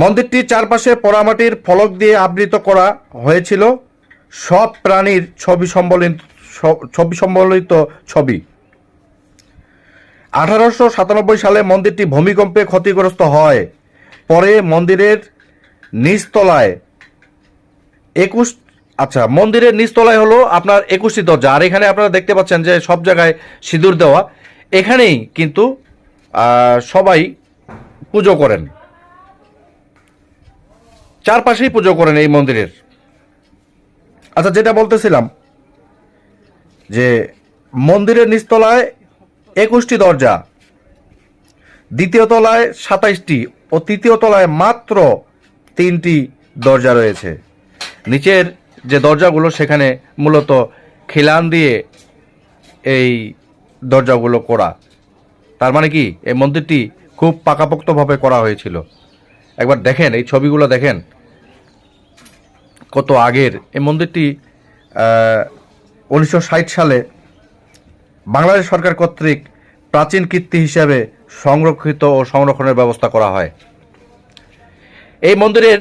মন্দিরটির চারপাশে পোড়ামাটির ফলক দিয়ে আবৃত করা হয়েছিল। সব প্রাণীর ছবি সম্বলিত ছবি সম্বলিত ছবি। আঠারোশো সাতানব্বই সালে মন্দিরটি ভূমিকম্পে ক্ষতিগ্রস্ত হয়। পরে মন্দিরের নিচতলায় একুশ আচ্ছা মন্দিরের নিচতলায় হলো আপনার একুশটি দরজা। আর এখানে আপনারা দেখতে পাচ্ছেন যে সব জায়গায় সিঁদুর দেওয়া। এখানেই কিন্তু সবাই পুজো করেন। চারপাশেই পুজো করেন এই মন্দিরের। আচ্ছা যেটা বলতেছিলাম, যে মন্দিরের নিচতলায় একুশটি দরজা, দ্বিতীয় তলায় সাতাইশটি ও তৃতীয় তলায় মাত্র তিনটি দরজা রয়েছে। নিচের যে দরজাগুলো, সেখানে মূলত খিলান দিয়ে এই দরজাগুলো করা। তার মানে কি? এই মন্দিরটি খুব পাকাপোক্তভাবে করা হয়েছিল। একবার দেখেন, এই ছবিগুলো দেখেন। কত আগের, এই মন্দিরটি উনিশশো ষাট সালে বাংলাদেশ সরকার কর্তৃক প্রাচীন কীর্তি হিসাবে সংরক্ষিত ও সংরক্ষণের ব্যবস্থা করা হয়। এই মন্দিরের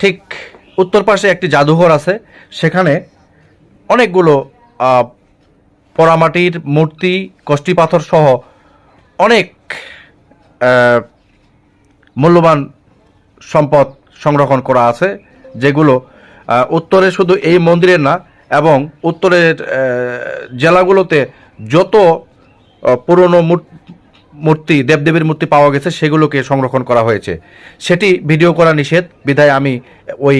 ঠিক উত্তর পাশে একটি জাদুঘর আছে। সেখানে অনেকগুলো পোড়ামাটির মূর্তি, কষ্টি পাথর সহ অনেক মূল্যবান সম্পদ সংরক্ষণ করা আছে। যেগুলো উত্তরে শুধু এই মন্দিরের না, এবং উত্তরের জেলাগুলোতে যত পুরনো মূর্তি, দেবদেবীর মূর্তি পাওয়া গেছে, সেগুলোকে সংরক্ষণ করা হয়েছে। সেটি ভিডিও করা নিষেধ। বিধায় আমি ওই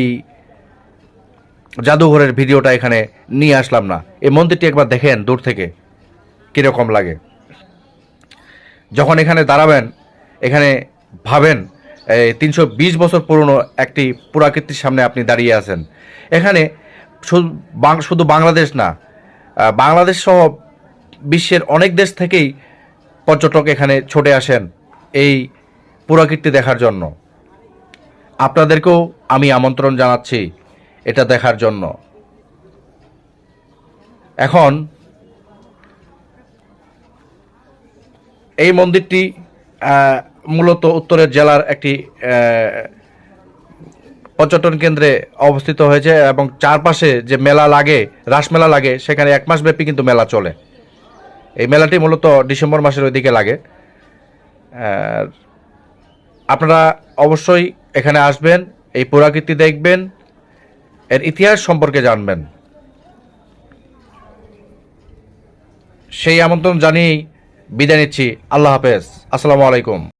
জাদুঘরের ভিডিওটা এখানে নিয়ে আসলাম না। এই মন্দিরটি একবার দেখেন দূর থেকে, কীরকম লাগে। যখন এখানে দাঁড়াবেন, এখানে ভাবেন তিনশো বিশ বছর পুরনো একটি পুরাকীর্তির সামনে আপনি দাঁড়িয়ে আছেন। এখানে শুধু বাংলাদেশ না বাংলাদেশ সহ বিশ্বের অনেক দেশ থেকেই পর্যটক এখানে ছুটে আসেন এই পুরাকীর্তি দেখার জন্য। আপনাদেরকেও আমি আমন্ত্রণ জানাচ্ছি এটা দেখার জন্য। এখন এই মন্দিরটি মূলত উত্তরের জেলার একটি পর্যটন কেন্দ্রে অবস্থিত হয়েছে এবং চারপাশে যে মেলা লাগে রাসমেলা লাগে, সেখানে এক মাস ব্যাপী কিন্তু মেলা চলে। এই মেলাটি মূলত ডিসেম্বর মাসের ওইদিকে লাগে। আপনারা অবশ্যই এখানে আসবেন, এই পুরাকীর্তি দেখবেন, এর ইতিহাস সম্পর্কে জানবেন। সেই আমন্ত্রণ জানিয়েই বিদায় নিচ্ছি। আল্লাহ হাফেজ। আসসালামু আলাইকুম।